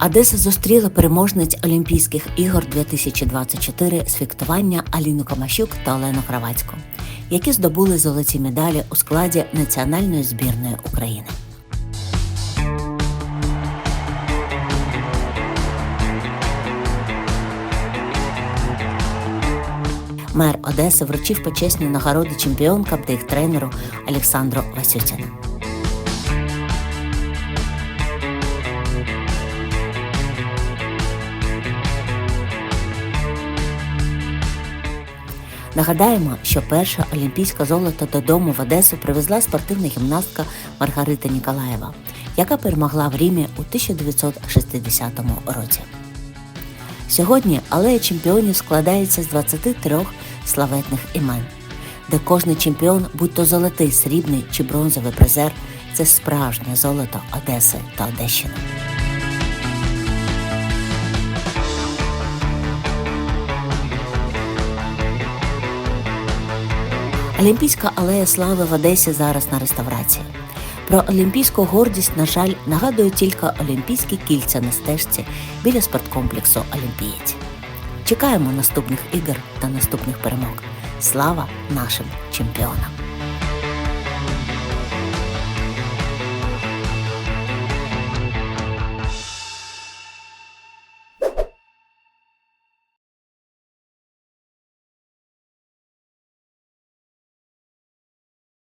Одеса зустріла переможниць Олімпійських ігор 2024 з фехтування Аліну Камащук та Олену Кравацьку, які здобули золоті медалі у складі національної збірної України. Мер Одеси вручив почесні нагороди чемпіонкам та їх тренеру Олександру Васютіну. Нагадаємо, що перше олімпійське золото додому в Одесу привезла спортивна гімнастка Маргарита Ніколаєва, яка перемогла в Рімі у 1960 році. Сьогодні алея чемпіонів складається з 23 славетних імен, де кожний чемпіон, будь то золотий, срібний чи бронзовий призер, це справжнє золото Одеси та Одещини. Олімпійська алея слави в Одесі зараз на реставрації. Про олімпійську гордість, на жаль, нагадує тільки олімпійські кільця на стежці біля спорткомплексу Олімпієць. Чекаємо наступних ігор та наступних перемог. Слава нашим чемпіонам!